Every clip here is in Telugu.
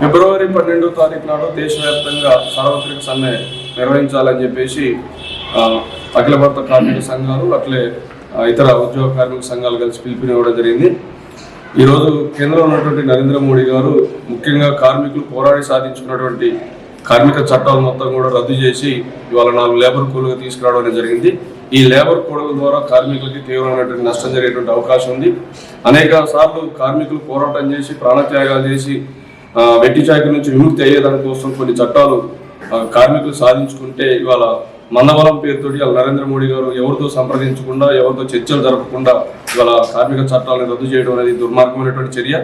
ఫిబ్రవరి పన్నెండో తారీఖు నాడు దేశవ్యాప్తంగా సార్వత్రిక సమ్మె నిర్వహించాలని చెప్పేసి అఖిల భారత కార్మిక సంఘాలు అట్లే ఇతర ఉద్యోగ కార్మిక సంఘాలు కలిసి పిలుపునివ్వడం జరిగింది. ఈరోజు కేంద్రంలో ఉన్నటువంటి నరేంద్ర మోడీ గారు ముఖ్యంగా కార్మికులు పోరాడి సాధించుకున్నటువంటి కార్మిక చట్టాలు మొత్తం కూడా రద్దు చేసి ఇవాళ నాలుగు లేబర్ కోడ్లుగా తీసుకురావడం జరిగింది. ఈ లేబర్ కోడ్ల ద్వారా కార్మికులకి తీవ్రమైనటువంటి నష్టం జరిగేటువంటి అవకాశం ఉంది. అనేక సార్లు కార్మికులు పోరాటం చేసి ప్రాణత్యాగాలు చేసి వెట్టి చాకరి నుంచి విముక్తి అయ్యేదాని కోసం కొన్ని చట్టాలు కార్మికులు సాధించుకుంటే ఇవాళ మన్నవరం పేరుతోటి ఇవాళ నరేంద్ర మోడీ గారు ఎవరితో సంప్రదించకుండా ఎవరితో చర్చలు జరపకుండా ఇవాళ కార్మిక చట్టాలను రద్దు చేయడం అనేది దుర్మార్గమైనటువంటి చర్య.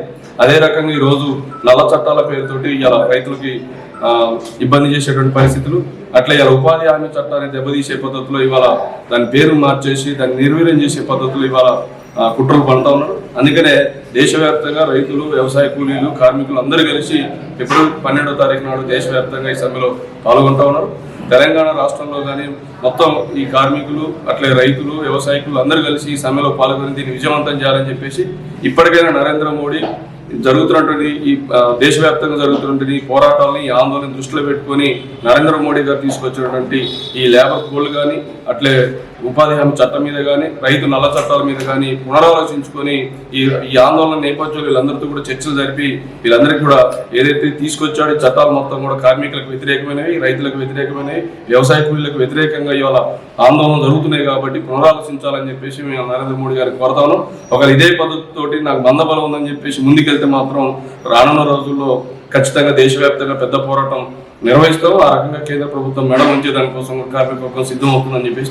అదే రకంగా ఈ రోజు నల్ల చట్టాల పేరుతోటి ఇవాళ రైతులకి ఇబ్బంది చేసేటువంటి పరిస్థితులు. అట్లా ఇవాళ ఉపాధి హామీ చట్టాన్ని దెబ్బతీసే పద్ధతిలో ఇవాళ దాని పేరు మార్చేసి దాన్ని నిర్వీర్యం చేసే పద్ధతులు ఇవాళ కుట్రలు పండుతా ఉన్నారు. అందుకనే దేశవ్యాప్తంగా రైతులు వ్యవసాయ కూలీలు కార్మికులు అందరూ కలిసి ఫిబ్రవరి పన్నెండో తారీఖు నాడు దేశవ్యాప్తంగా ఈ సమ్మెలో పాల్గొంటా ఉన్నారు. తెలంగాణ రాష్ట్రంలో కానీ మొత్తం ఈ కార్మికులు అట్లే రైతులు వ్యవసాయకులు అందరూ కలిసి ఈ సమ్మెలో పాల్గొని దీన్ని విజయవంతం చేయాలని చెప్పేసి ఇప్పటికైనా నరేంద్ర మోడీ జరుగుతున్నటువంటి ఈ దేశవ్యాప్తంగా జరుగుతున్నటువంటి పోరాటాలని ఈ ఆందోళన దృష్టిలో పెట్టుకొని నరేంద్ర మోడీ గారు తీసుకొచ్చినటువంటి ఈ లేబర్ కోడ్ కానీ అట్లే ఉపాధి హామీ చట్టం మీద కానీ రైతు నల్ల చట్టాల మీద కానీ పునరాలోచించుకొని ఈ ఈ ఆందోళన నేపథ్యంలో వీళ్ళందరితో కూడా చర్చలు జరిపి వీళ్ళందరికీ కూడా ఏదైతే తీసుకొచ్చాడో చట్టాలు మొత్తం కూడా కార్మికులకు వ్యతిరేకమైనవి రైతులకు వ్యతిరేకమైనవి వ్యవసాయ కూలీలకు వ్యతిరేకంగా ఇవాళ ఆందోళన జరుగుతున్నాయి కాబట్టి పునరాలోచించాలని చెప్పేసి మేము నరేంద్ర మోడీ గారికి కోరతాను ఒకవేళ ఇదే పద్ధతితోటి నాకు మందబలం ఉందని చెప్పేసి ముందుకెళ్తే మాత్రం రానున్న రోజుల్లో ఖచ్చితంగా దేశవ్యాప్తంగా పెద్ద పోరాటం నిర్వహిస్తాం. ఆ రకంగా కేంద్ర ప్రభుత్వం మెడ ఉంచే దానికోసం కార్మిక సిద్ధం అవుతుందని చెప్పేసి